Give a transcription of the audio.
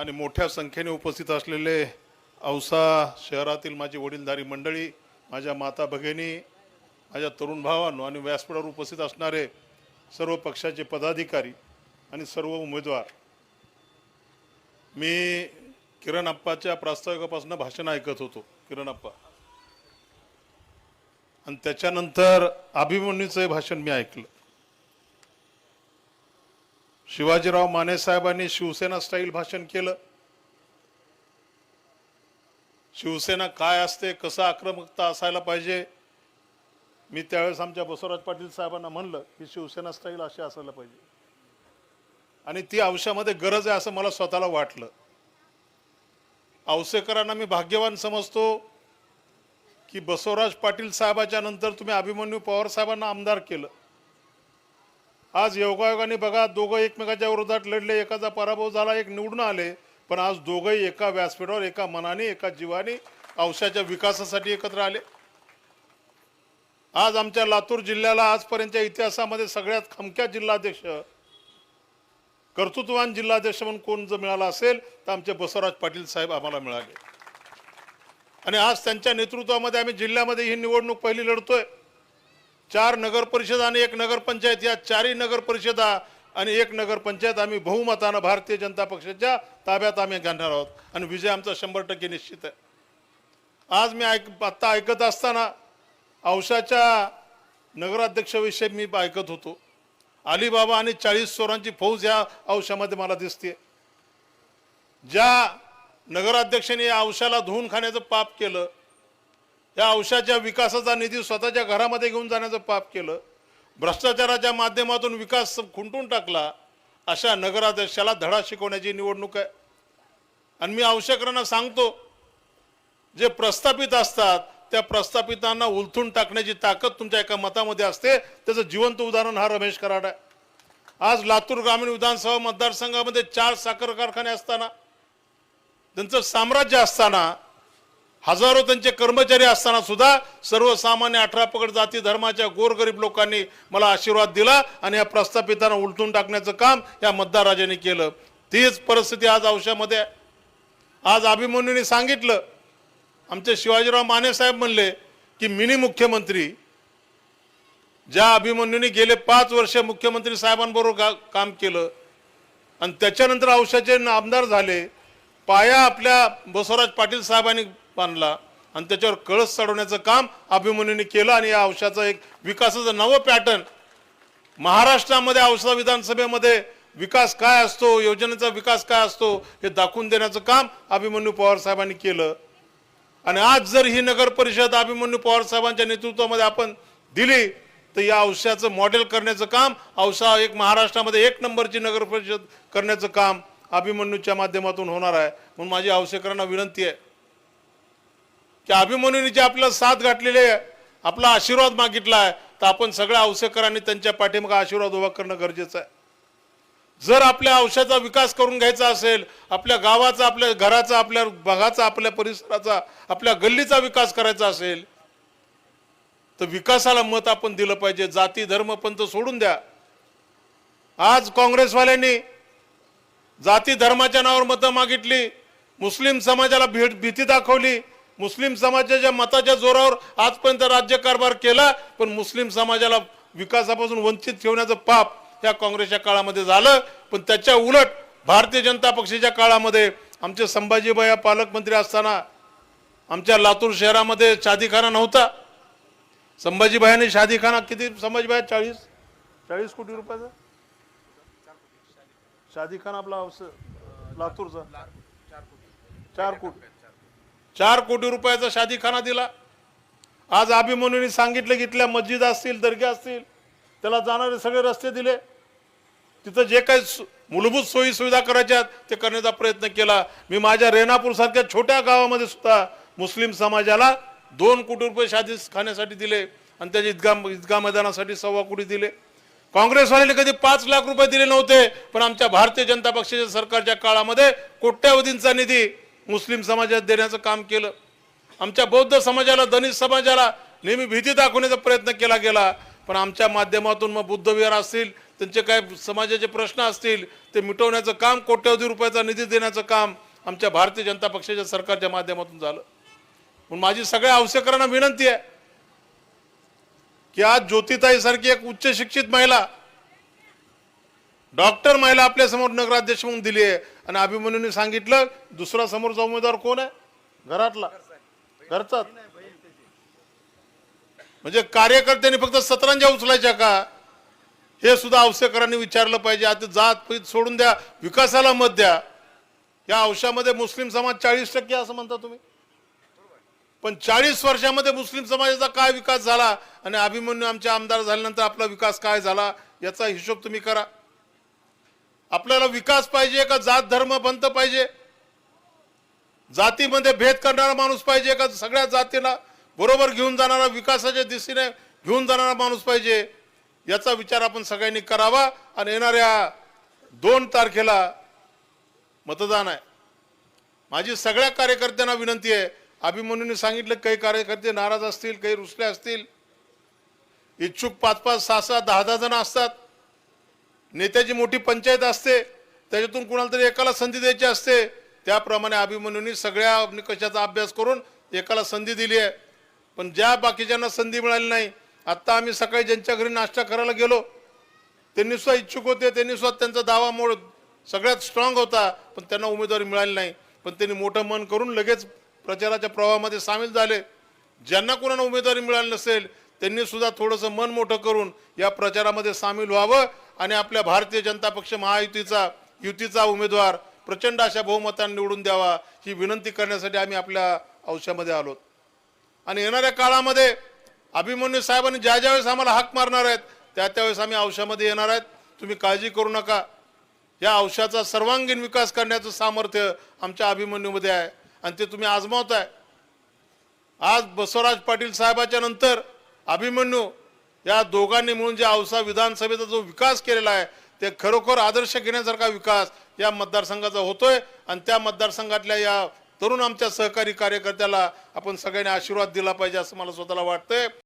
आणि मोठ्या संख्येने उपस्थित असलेले औसा शहरातील माझी वडीलधारी मंडळी माझ्या माता भगिनी माझ्या तरुण भावांनो आणि व्यासपीठावर उपस्थित असणारे सर्व पक्षाचे पदाधिकारी आणि सर्व उमेदवार. मी किरण अप्पाच्या प्रास्ताविकापासून भाषण ऐकत होतो. किरण अप्पा. आणि त्याच्यानंतर अभिमन्यूचं भाषण मी ऐकलं. शिवाजीराव माने साहेबांनी शिवसेना स्टाईल भाषण केलं. शिवसेना काय असते कसं आक्रमकता असायला पाहिजे मी त्यावेळेस आमच्या बसवराज पाटील साहेबांना म्हणलं की शिवसेना स्टाईल अशी असायला पाहिजे. आणि ती आयुष्यामध्ये गरज आहे असं मला स्वतःला वाटलं. औसेकरांना मी भाग्यवान समजतो की बसवराज पाटील साहेबाच्या नंतर तुम्ही अभिमन्यू पवार साहेबांना आमदार केलं. आज योगायोगाने बघा दोघं एकमेकाच्या विरोधात लढले एकाचा पराभव झाला एक निवडून आले. पण आज दोघंही एका व्यासपीठावर एका मनाने एका जीवाने औषधाच्या विकासासाठी एकत्र आले. आज आमच्या लातूर जिल्ह्याला आजपर्यंतच्या इतिहासामध्ये सगळ्यात खमक्या जिल्हाध्यक्ष कर्तृत्ववान जिल्हाध्यक्ष म्हणून कोण जर मिळाला असेल तर आमचे बसवराज पाटील साहेब आम्हाला मिळाले. आणि आज त्यांच्या नेतृत्वामध्ये आम्ही जिल्ह्यामध्ये ही निवडणूक पहिली लढतोय. चार नगर परिषद आणि एक नगरपंचायत या चारही नगरपरिषदा आणि एक नगरपंचायत आम्ही बहुमतानं भारतीय जनता पक्षाच्या ताब्यात आम्ही घेणार आहोत. आणि विजय आमचा शंभर टक्के निश्चित आहे. आज मी ऐक आत्ता ऐकत असताना औषाच्या नगराध्यक्षाविषयी मी ऐकत होतो. अलिबाबा आणि चाळीस चोरांची फौज ह्या औषामध्ये मला दिसते ज्या नगराध्यक्षाने या औषाला धुवून खाण्याचं पाप केलं या औषधाच्या विकासाचा निधी स्वतःच्या घरामध्ये घेऊन जाण्याचं पाप केलं. भ्रष्टाचाराच्या माध्यमातून विकास खुंटून टाकला. अशा नगराध्यक्षाला धडा शिकवण्याची निवडणूक आहे. आणि मी औषकरांना सांगतो जे प्रस्थापित असतात त्या प्रस्थापितांना उलथून टाकण्याची ताकद तुमच्या एका मतामध्ये असते. त्याचं जिवंत उदाहरण हा रमेश कराड आहे. आज लातूर ग्रामीण विधानसभा मतदारसंघामध्ये चार साखर कारखाने असताना त्यांचं साम्राज्य असताना हजारो त्यांचे कर्मचारी असताना सुद्धा सर्वसामान्य अठरा पकड जाती धर्माच्या गोरगरीब लोकांनी मला आशीर्वाद दिला आणि या प्रस्थापितांना उलटून टाकण्याचं काम या मतदारराजाने केलं. तीच परिस्थिती आज औषधामध्ये आहे. आज अभिमन्यूने सांगितलं. आमचे शिवाजीराव माने साहेब म्हणले की मिनी मुख्यमंत्री. ज्या अभिमन्यूने गेले पाच वर्ष मुख्यमंत्री साहेबांबरोबर का- काम केलं आणि त्याच्यानंतर औषधाचे आमदार झाले पाया आपल्या बसवराज पाटील साहेबांनी बांधला आणि त्याच्यावर कळस चढवण्याचं काम अभिमन्यूने केलं आणि या औषधाचं एक विकासाचं नवं पॅटर्न महाराष्ट्रामध्ये औषधा विधानसभेमध्ये विकास काय असतो योजनेचा विकास काय असतो हे दाखवून देण्याचं काम अभिमन्यू पवार साहेबांनी केलं. आणि आज जर ही नगर परिषद अभिमन्यू पवार साहेबांच्या नेतृत्वामध्ये आपण दिली तर या औषधाचं मॉडेल करण्याचं काम औषा एक महाराष्ट्रामध्ये एक नंबरची नगर परिषद करण्याचं काम अभिमन्यूच्या माध्यमातून होणार आहे. म्हणून माझी औषधकरांना विनंती आहे. की अभिमन्यूने जे आपल्याला साथ गाठलेले आहे आपला आशीर्वाद मागितला आहे तर आपण सगळ्या औसेकरांनी त्यांच्या पाठीमागे आशीर्वाद उभा करणं गरजेचं आहे. जर आपल्या औषधाचा विकास करून घ्यायचा असेल आपल्या गावाचा आपल्या घराचा आपल्या भागाचा आपल्या परिसराचा आपल्या गल्लीचा विकास करायचा असेल तर विकासाला मत आपण दिलं पाहिजे. जाती धर्म पंथ सोडून द्या. आज काँग्रेसवाल्यांनी जाती धर्माच्या नावावर मतं मागितली मुस्लिम समाजाला भेट भीती दाखवली मुस्लिम समाजाच्या मताच्या जोरावर आजपर्यंत राज्यकारभार केला पण मुस्लिम समाजाला विकासापासून वंचित ठेवण्याचं पाप या काँग्रेसच्या काळामध्ये झालं. पण त्याच्या उलट भारतीय जनता पक्षाच्या काळामध्ये आमचे संभाजीबाई पालकमंत्री असताना आमच्या लातूर शहरामध्ये शादीखाना नव्हता. संभाजीबाईने शादीखाना किती संभाजीबाई चाळीस चाळीस कोटी रुपयाचा? शादीखाना आपला लातूरचा. चार कोटी. चार कोटी रुपयाचा शादीखाना दिला. आज अभिमन्यूंनी सांगितलं की इथल्या मस्जिद असतील दर्गे असतील त्याला जाणारे सगळे रस्ते दिले. तिथं जे काही सु- मूलभूत सोयी सुविधा करायच्या ते करण्याचा प्रयत्न केला. मी माझ्या रेणापूरसारख्या छोट्या गावामध्ये सुद्धा मुस्लिम समाजाला दोन कोटी रुपये शादी खाण्यासाठी दिले आणि त्याच्या ईदगा ईदगा मैदानासाठी सव्वा कोटी दिले. काँग्रेसवाल्याने कधी पाच लाख रुपये दिले नव्हते पण आमच्या भारतीय जनता पक्षाच्या सरकारच्या काळामध्ये कोट्यावधींचा निधी मुस्लिम समाजात देण्याचं काम केलं. आमच्या बौद्ध समाजाला दलित समाजाला नेहमी भीती दाखवण्याचा प्रयत्न केला गेला. पण आमच्या माध्यमातून मग बुद्धविहार असतील त्यांचे काय समाजाचे प्रश्न असतील ते मिटवण्याचं काम कोट्यवधी रुपयाचा निधी देण्याचं काम आमच्या भारतीय जनता पक्षाच्या सरकारच्या माध्यमातून झालं. म्हणून माझी सगळ्या औसेकरांना विनंती आहे की आज ज्योतिताईसारखी एक उच्च शिक्षित महिला डॉक्टर महिला आपल्यासमोर नगराध्यक्ष म्हणून दिली आहे. आणि अभिमन्यूने सांगितलं दुसरा समोरचा उमेदवार कोण आहे? घरातला. घरचाच. म्हणजे कार्यकर्त्यांनी फक्त सतरंजा उचलायच्या का? हे सुद्धा औसेकरांनी विचारलं पाहिजे. आता जात पीत सोडून द्या विकासाला मत द्या. या अंशामध्ये मुस्लिम समाज चाळीस टक्के असं म्हणता तुम्ही? पण चाळीस वर्षामध्ये मुस्लिम समाजाचा काय विकास झाला? आणि अभिमन्यू आमचे आमदार झाल्यानंतर आपला विकास काय झाला? याचा हिशोब तुम्ही करा. आपल्याला विकास पाहिजे का जात धर्म पंत पाहिजे? जातीमध्ये भेद करणारा माणूस पाहिजे का सगळ्या जातीला? बरोबर घेऊन जाणारा विकासाच्या दिशेने घेऊन जाणारा माणूस पाहिजे? याचा विचार आपण सगळ्यांनी करावा आणि येणाऱ्या दोन तारखेला मतदान आहे. माझी सगळ्या कार्यकर्त्यांना विनंती आहे. अभिमन्यूने सांगितलं काही कार्यकर्ते नाराज असतील काही रुसले असतील. इच्छुक पाच पाच सहा सहा दहा दहा जण असतात. नेत्याची मोठी पंचायत असते त्याच्यातून कुणाला तरी एकाला संधी द्यायची असते. त्याप्रमाणे अभिमन्यूंनी सगळ्या निकषाचा अभ्यास करून एकाला संधी दिली आहे. पण ज्या बाकीच्यांना संधी मिळाली नाही आत्ता आम्ही सकाळी ज्यांच्या घरी नाश्ता करायला गेलो त्यांनी सुद्धा इच्छुक होते त्यांनी सुद्धा त्यांचा दावा मोड सगळ्यात स्ट्रॉंग होता पण त्यांना उमेदवारी मिळाली नाही. पण त्यांनी मोठं मन करून लगेच प्रचाराच्या प्रवाहामध्ये सामील झाले. ज्यांना कोणाला उमेदवारी मिळाली नसेल त्यांनी सुद्धा थोडंसं मन मोठं करून या प्रचारामध्ये सामील व्हावं. आणि आपल्या भारतीय जनता पक्ष महायुतीचा युतीचा उमेदवार प्रचंड अशा बहुमताने निवडून द्यावा ही विनंती करण्यासाठी आम्ही आपल्या अंशामध्ये आलो आणि येणाऱ्या काळामध्ये अभिमन्यू साहेबांनी ज्या ज्यावेळेस आम्हाला हाक मारणार आहेत त्या त्यावेळेस आम्ही औषधामध्ये येणार आहेत. तुम्ही काळजी करू नका. या औषधाचा सर्वांगीण विकास करण्याचं सामर्थ्य आमच्या अभिमन्यूमध्ये आहे आणि ते तुम्ही आजमावत आहे आज बसवराज पाटील साहेबाच्या नंतर अभिमन्यू या दोघांनी मिळून जे औसा विधानसभेचा जो विकास केलेला आहे ते खरोखर आदर्श घेण्यासारखा विकास या मतदारसंघाचा होतोय. आणि त्या मतदारसंघातल्या या तरुण आमच्या सहकारी कार्यकर्त्याला आपण सगळ्यांनी आशीर्वाद दिला पाहिजे असं मला स्वतःला वाटतंय.